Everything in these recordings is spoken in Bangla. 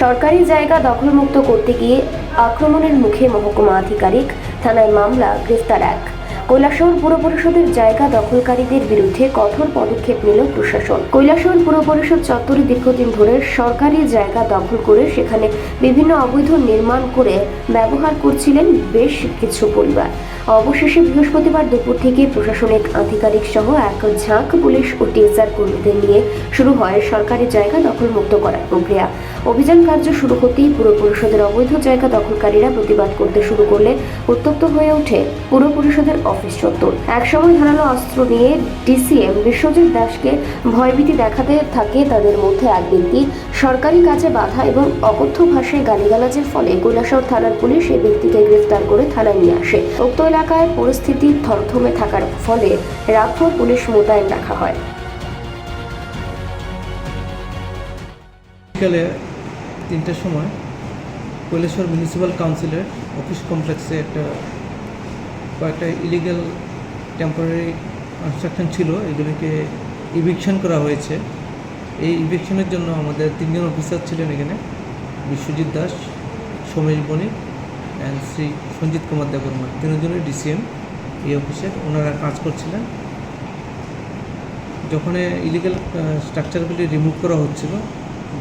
সরকারি জায়গা দখলমুক্ত করতে গিয়ে আক্রমণের মুখে মহকুমা আধিকারিক থানায় মামলা গ্রেফতার এক। কৈলাসহর পুর পরিষদের জায়গা দখলকারীদের বিরুদ্ধে কঠোর পদক্ষেপ নিল প্রশাসন। কৈলাসহর পুর পরিষদ চত্বরে দীর্ঘদিন ধরে সরকারি জায়গা দখল করে সেখানে বিভিন্ন অবৈধ নির্মাণ করে ব্যবহার করছিলেন বেশ কিছু পরিবার। অবশেষে বৃহস্পতিবার দুপুর থেকে প্রশাসনিক আধিকারিক সহ এক ঝাঁক পুলিশ ও টিএসআর কর্মীদের নিয়ে শুরু হয় সরকারি জায়গা দখলমুক্ত করার প্রক্রিয়া। অভিযান কার্য শুরু হতেই পুর পরিষদের অবৈধ জায়গা দখলকারীরা প্রতিবাদ করতে শুরু করলে উত্তপ্ত হয়ে ওঠে পুর পরিষদের চত্বর। একসময় ধারালো অস্ত্র নিয়ে ডিসিএম বিশ্বজিৎ দাসকে ভয়ভীতি দেখাতে থাকে তাদের মধ্যে এক ব্যক্তি। সরকারি কাজে বাধা এবং অকথ্য ভাষায় গালিগালাজের ফলে কৈলাসহর থানার পুলিশ এই ব্যক্তিকে গ্রেফতার করে থানায় নিয়ে আসে। উক্ত এলাকায় পরিস্থিতি থরথমে থাকার ফলে রাতভর পুলিশ মোতায়েন রাখা হয়। বিকেলে তিনটের সময় কৈলেশ্বর মিউনিসিপ্যাল কাউন্সিলের অফিস কমপ্লেক্সে একটা কয়েকটা ইলিগাল টেম্পোরারি কনস্ট্রাকশন ছিল, এগুলিকে ইভিকশন করা হয়েছে। এই ইভিকশনের জন্য আমাদের তিনজন অফিসার ছিলেন এখানে, বিশ্বজিৎ দাস, সোমেশ বণিক অ্যান্ড শ্রী সঞ্জিত কুমার দেববর্মা। তিনজনের ডিসিএম এই অফিসের ওনারা কাজ করছিলেন। যখন ইলিগাল স্ট্রাকচারগুলি রিমুভ করা হচ্ছিল,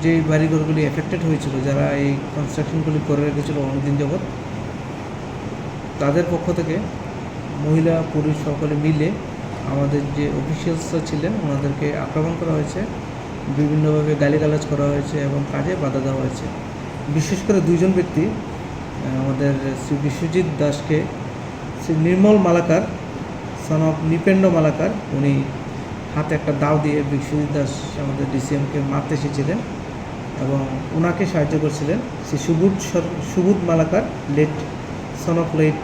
যে বাড়িঘরগুলি এফেক্টেড হয়েছিল, যারা এই কনস্ট্রাকশনগুলি করে রেখেছিল অনেকদিন যাবৎ তাদের পক্ষ থেকে মহিলা, পুরুষ সকলে মিলে আমাদের যে অফিসিয়ালসরা ছিলেন, ওনাদেরকে আক্রমণ করা হয়েছে। বিভিন্নভাবে গালিগালাজ করা হয়েছে এবং কাজে বাধা দেওয়া হয়েছে। বিশেষ করে দুইজন ব্যক্তি আমাদের শ্রী বিশ্বজিৎ দাসকে, শ্রী নির্মল মালাকার সন অফ নিপেন্ড মালাকার, উনি হাতে একটা দাও দিয়ে বিশ্বজিৎ দাস আমাদের ডিসিএমকে মারতে এসেছিলেন এবং ওনাকে সাহায্য করছিলেন। Shri Subodh Subodh Malakar late son of late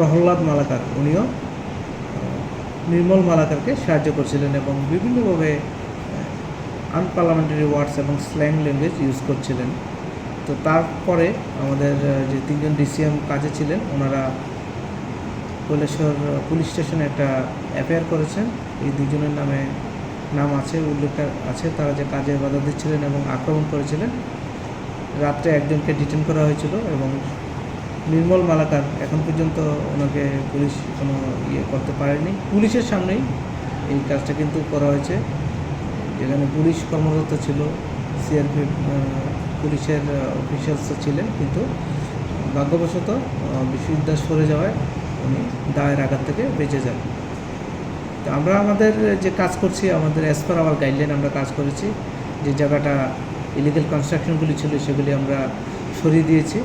Prahlad Malakar, উনিও নির্মল মালাকারকে সাহায্য করছিলেন এবং বিভিন্নভাবে আনপার্লামেন্টারি ওয়ার্ডস এবং স্ল্যাং ল্যাঙ্গুয়েজ ইউজ করছিলেন। তো তারপরে আমাদের যে তিনজন ডিসিএম কাজে ছিলেন, ওনারা কৈলেশ্বর পুলিশ স্টেশনে একটা এফআইআর করেছেন। এই দুজনের নামে নাম আছে, উল্লেখ আছে। তারা যে কাজে বাধা দিচ্ছিলেন এবং আক্রমণ করেছিলেন, রাত্রে একজনকে ডিটেন করা হয়েছিল এবং নির্মল মালাকার এখন পর্যন্ত ওনাকে পুলিশ কোনো ইয়ে করতে পারেনি। পুলিশের সামনেই এই কাজটা কিন্তু করা হয়েছে। যেখানে পুলিশ কর্মরত ছিল সিআরপি পুলিশের অফিসিয়ালস ছিলেন কিন্তু ভাগ্যবশত আহ, সরে যাওয়ায় উনি দায়ের আঘাত থেকে বেঁচে যান। তো আমরা আমাদের যে কাজ করছি আমাদের অ্যাজ পার আওয়ার গাইডলাইন আমরা কাজ করেছি। যে জায়গাটা ইলিগাল কনস্ট্রাকশনগুলি ছিল সেগুলি আমরা সরিয়ে দিয়েছি।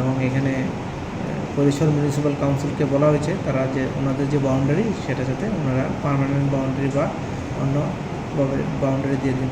এবং এখানে পরিসর মিউনিসিপ্যাল কাউন্সিলকে বলা হয়েছে, তারা যে ওনাদের যে বাউন্ডারি সেটা যাতে ওনারা পারমানেন্ট বাউন্ডারি বা অন্য বাউন্ডারি দিয়ে দিন।